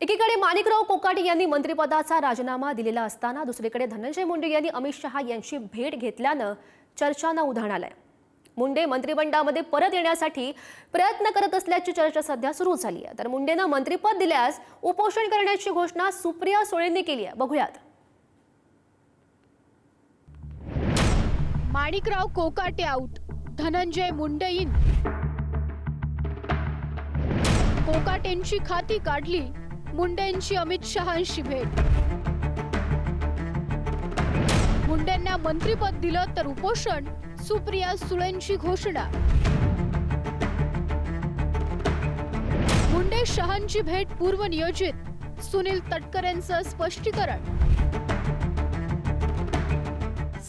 एकीकडे माणिकराव कोकाटे यांनी मंत्रिपदाचा राजीनामा दिलेला असताना दुसरीकडे धनंजय मुंडे यांनी अमित शहा यांची भेट घेतल्यानं चर्चांना उधाण आलंय मुंडे मंत्रिमंडळामध्ये परत येण्यासाठी प्रयत्न करत असल्याची चर्चा सध्या सुरू झाली आहे तर मुंडेनं मंत्रिपद दिल्यास उपोषण करण्याची घोषणा सुप्रिया सुळेंनी केली आहे. बघूयात. माणिकराव कोकाटे आऊट धनंजय मुंडे इन कोकाटेंची खाती काढली. मुंडेंची अमित शहांशी भेट. मुंडेंना मंत्रीपद दिलं तर उपोषण सुप्रिया सुळेंची घोषणा. मुंडे शहांची भेट पूर्वनियोजित सुनील तटकरेंचं स्पष्टीकरण.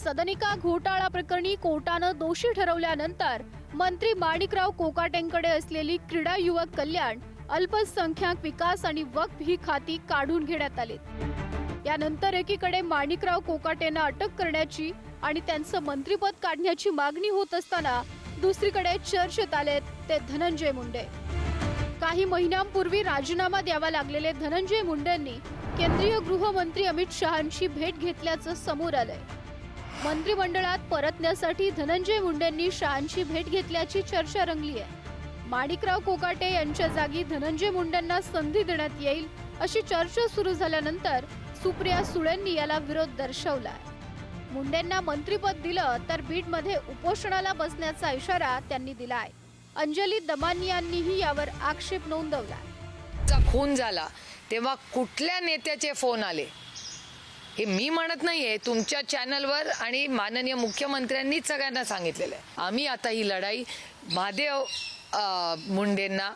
सदनिका घोटाळा प्रकरणी कोर्टानं दोषी ठरवल्यानंतर मंत्री माणिकराव कोकाटेंकडे असलेली क्रीडा युवक कल्याण अल्पसंख्याक विकास आणि वक्फ ही खाती काढून घेण्यात आली. यानंतर एकीकडे माणिकराव कोकाटेंना अटक करण्याची आणि त्यांचं मंत्रीपद काढण्याची मागणी होत असताना दुसरीकडे चर्चेत आलेत ते धनंजय मुंडे. काही महिन्यांपूर्वी राजीनामा द्यावा लागलेले धनंजय मुंडेंनी केंद्रीय गृहमंत्री अमित शहांची भेट घेतल्याचं समोर आलंय. मंत्रिमंडळात परतण्यासाठी धनंजय मुंडेंनी शहांची भेट घेतल्याची चर्चा रंगली आहे माणिकराव कोकाटे यांच्या जागी धनंजय मुंडेंना संधी देण्यात येईल अशी चर्चा सुरू झाल्यानंतर सुप्रिया सुळेंनी याला विरोध दर्शवला मुंडेंना मंत्रीपद दिलं तर बीडमध्ये उपोषणाला बसण्याचा इशारा त्यांनी दिलाय. अंजली दमानियांनीही यावर आक्षेप नोंदवला चा खून झाला तेव्हा कुठल्या नेत्याचे फोन आले? हे मी म्हणत नाहीये तुमच्या चॅनलवर आणि माननीय मुख्यमंत्र्यांनीच सगळ्यांना सांगितलेलं आहे. आम्ही आता ही लढाई महादेव मुंडेंना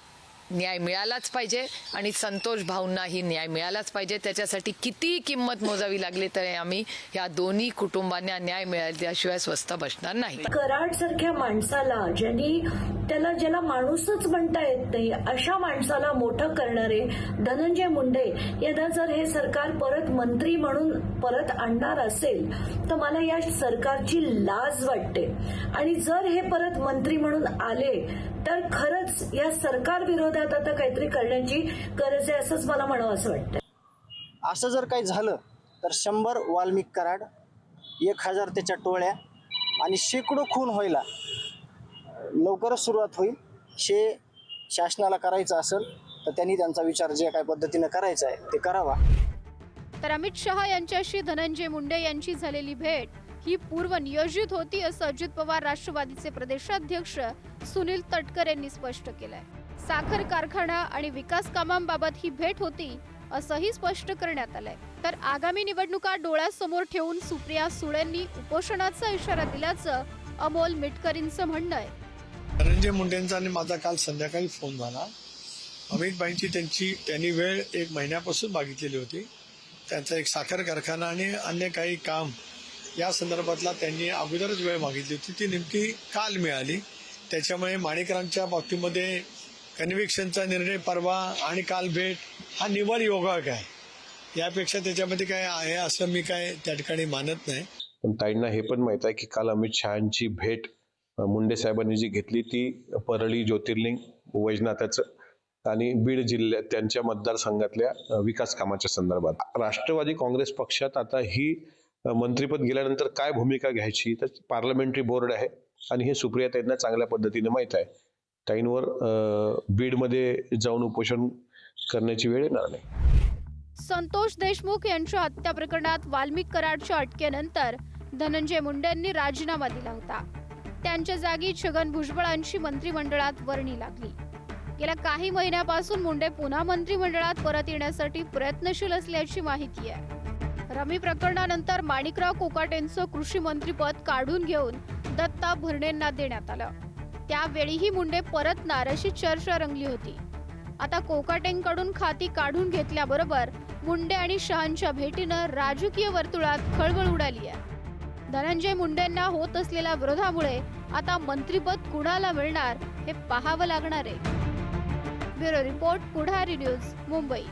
न्याय मिळालाच पाहिजे आणि संतोष भाऊंनाही न्याय मिळालाच पाहिजे. त्याच्यासाठी किती किंमत मोजावी लागली तरी आम्ही या दोन्ही कुटुंबांना न्याय मिळाल्याशिवाय स्वस्त बसणार नाही. कराड सारख्या माणसाला ज्यांनी त्याला ज्याला माणूसच म्हणता येत नाही अशा माणसाला मोठं करणारे धनंजय मुंडे यांना जर हे सरकार परत मंत्री म्हणून परत आणणार असेल तर मला या सरकारची लाज वाटते. आणि जर हे परत मंत्री म्हणून आले तर खरंच या सरकार विरोधात आता काहीतरी करण्याची गरज आहे असंच मला म्हणावं असं वाटतं असं जर काही झालं तर शंभर वाल्मिक कराड एक हजार त्याच्या टोळ्या आणि शेकडो खून व्हायला लवकरच सुरुवात होईल. हे शासनाला करायचं असेल तर त्यांनी त्यांचा विचार जे काही पद्धतीनं करायचा आहे ते करावा. तर अमित शहा यांच्याशी धनंजय मुंडे यांची झालेली भेट ही पूर्व नियोजित होती असं अजित पवार राष्ट्रवादीचे प्रदेशाध्यक्ष सुनील तटकर यांनी स्पष्ट केलंय. साखर कारखाना आणि विकास कामांबाबत ही भेट होती असंही स्पष्ट करण्यात आलंय. तर आगामी निवडणुका डोळ्यासमोर ठेवून सुप्रिया सुळेंनी उपोषणाचा इशारा दिल्याचं अमोल मिटकरींचं म्हणणं आहे. धनंजय मुंडेंचा आणि माझा काल संध्याकाळी फोन झाला. अमितबाईंची त्यांची त्यांनी वेळ एक महिन्यापासून मागितलेली होती. त्यांचा एक साखर कारखाना आणि अन्य काही काम या संदर्भातला त्यांनी अगोदरच वेळ मागितली होती. ती नेमकी काल मिळाली. त्याच्यामुळे माणिकरांच्या बाबतीमध्ये कन्व्हिक्शनचा निर्णय परवा आणि काल भेट हा निवड योगायोग आहे. यापेक्षा त्याच्यामध्ये काय आहे असं मी काय त्या ठिकाणी मानत नाही. पण ताईंना हे पण माहीत आहे की काल अमित शहाची भेट मुंडे साहेबांनी जी घेतली ती परळी ज्योतिर्लिंग वैजनाथाचं आणि बीड जिल्ह्यात त्यांच्या मतदारसंघातल्या विकास कामाच्या संदर्भात. राष्ट्रवादी काँग्रेस पक्षात आता ही मंत्रीपद गेल्यानंतर काय भूमिका घ्यायची? तर पार्लमेंटरी बोर्ड आहे आणि हे सुप्रिया त्यांना चांगल्या पद्धतीने माहीत आहे. ताईंवर बीडमध्ये जाऊन उपोषण करण्याची वेळ येणार नाही. संतोष देशमुख यांच्या हत्या प्रकरणात वाल्मिक कराडच्या अटकेनंतर धनंजय मुंडेंनी राजीनामा दिला होता. त्यांच्या जागी छगन भुजबळांची मंत्रिमंडळात वर्णी लागली. गेल्या काही महिन्यापासून मुंडे पुन्हा मंत्रिमंडळात परत येण्यासाठी प्रयत्नशील असल्याची माहिती आहे. रमी प्रकरणानंतर माणिकराव कोकाटेंचं कृषी मंत्रीपद काढून घेऊन दत्ता भरणेंना देण्यात आलं. त्यावेळीही मुंडे परतणार अशी चर्चा रंगली होती. आता कोकाटेंकडून खाती काढून घेतल्याबरोबर मुंडे आणि शहांच्या भेटीनं राजकीय वर्तुळात खळबळ उडाली आहे. धनंजय मुंडेंना होत असलेल्या विरोधामुळे आता मंत्रीपद कुणाला मिळणार हे पाहावं लागणार आहे. Bureau report Pudhari news Mumbai.